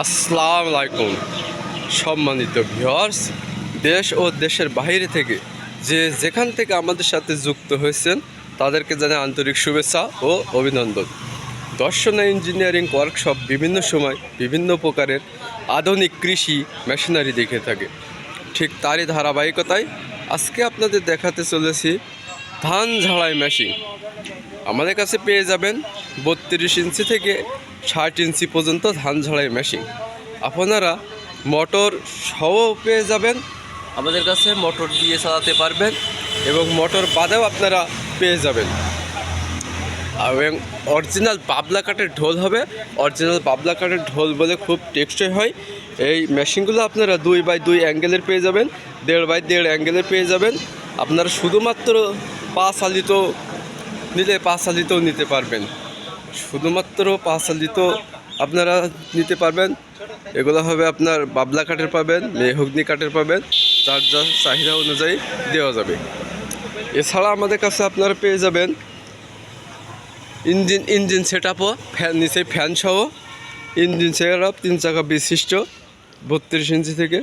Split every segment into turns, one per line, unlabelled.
আসসালামু আলাইকুম সম্মানিত ভিউয়ার্স, দেশ ও দেশের বাইরে থেকে যে যেখান থেকে আমাদের সাথে যুক্ত হয়েছেন, তাদেরকে জানাই আন্তরিক শুভেচ্ছা ও অভিনন্দন। দর্শনা ইঞ্জিনিয়ারিং ওয়ার্কশপ বিভিন্ন সময় বিভিন্ন প্রকারের আধুনিক কৃষি মেশিনারি দেখে থাকে। ঠিক তারই ধারাবাহিকতায় আজকে আপনাদের দেখাতে চলেছি ধান ঝাড়াই মেশিন আমাদের কাছে পেয়ে যাবেন বত্রিশ ইঞ্চি থেকে ষাট ইঞ্চি পর্যন্ত ধান ঝাড়াই মেশিন। আপনারা মোটর সহ পেয়ে যাবেন, আমাদের কাছে মোটর দিয়ে চালাতে পারবেন এবং মোটর বাদেও আপনারা পেয়ে যাবেন। এবং অরিজিনাল পাবলা কাঠের ঢোল হবে। অরিজিনাল পাবলা কাঠের ঢোল বলে খুব টেকসই হয়। এই মেশিনগুলো আপনারা দুই বাই দুই অ্যাঙ্গেলের পেয়ে যাবেন, দেড় বাই দেড় অ্যাঙ্গেলের পেয়ে যাবেন। আপনারা শুধুমাত্র পা চালিত নিলে পা চালিতও নিতে পারবেন। শুধুমাত্র পা চালিত আপনারা নিতে পারবেন। এগুলো হবে আপনার বাবলা কাঠের পাবেন, মেহগ্নি কাঠের পাবেন, যার যার চাহিদা অনুযায়ী দেওয়া যাবে। এছাড়া আমাদের কাছে আপনারা পেয়ে যাবেন ইঞ্জিন ইঞ্জিন সেট আপও ফ্যান নিচে ফ্যান সহ, ইঞ্জিন সেট আপ তিন চাকা বিশিষ্ট, বত্রিশ ইঞ্চি থেকে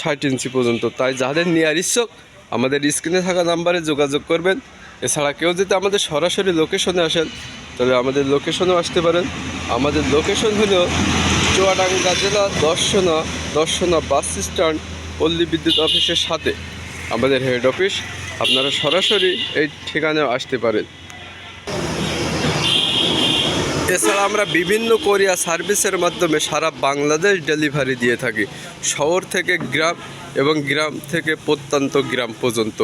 ষাট ইঞ্চি পর্যন্ত। তাই যাদের নেওয়ার ইচ্ছুক, আমাদের স্ক্রিনে থাকা নাম্বারে যোগাযোগ করবেন। এছাড়া কেউ যদি আমাদের সরাসরি লোকেশনে আসেন তাহলে আমাদের লোকেশনও আসতে পারেন। আমাদের লোকেশন হলো চুয়াডাঙ্গা জেলা দর্শনা দর্শনা বাস স্ট্যান্ড পল্লী বিদ্যুৎ অফিসের সাথে। আমাদের হেড অফিস আপনারা সরাসরি এই ঠিকানায় আসতে পারেন। এছাড়া আমরা বিভিন্ন কোরিয়া সার্ভিসের মাধ্যমে সারা বাংলাদেশ ডেলিভারি দিয়ে থাকি। শহর থেকে গ্রাম এবং গ্রাম থেকে প্রত্যন্ত গ্রাম পর্যন্ত।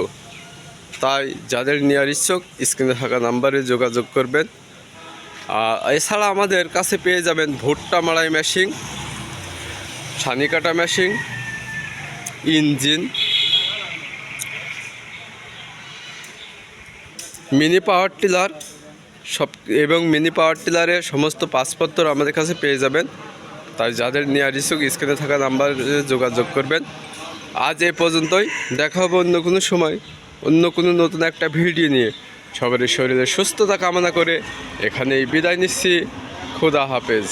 তাই যাদের নেওয়ার ইচ্ছুক স্ক্রিনে থাকা নাম্বারে যোগাযোগ করবেন। এছাড়া আমাদের কাছে পেয়ে যাবেন ভুট্টা মাড়াই মেশিন ছানি কাটা machine engine mini power tiller সব এবং মিনি পাওয়ার টিলারের সমস্ত পাসপত্র আমাদের কাছে পেয়ে যাবেন। তাই যাদের নেওয়ার ইচ্ছুক স্ক্রিনে থাকা নাম্বারে যোগাযোগ করবেন। আজ এ পর্যন্তই। দেখা হবে অন্য কোনো সময়, অন্য কোনো নতুন একটা ভিডিও নিয়ে। সবারই শরীরে সুস্থতা কামনা করে এখানেই বিদায় নিচ্ছি। খুদা হাফেজ।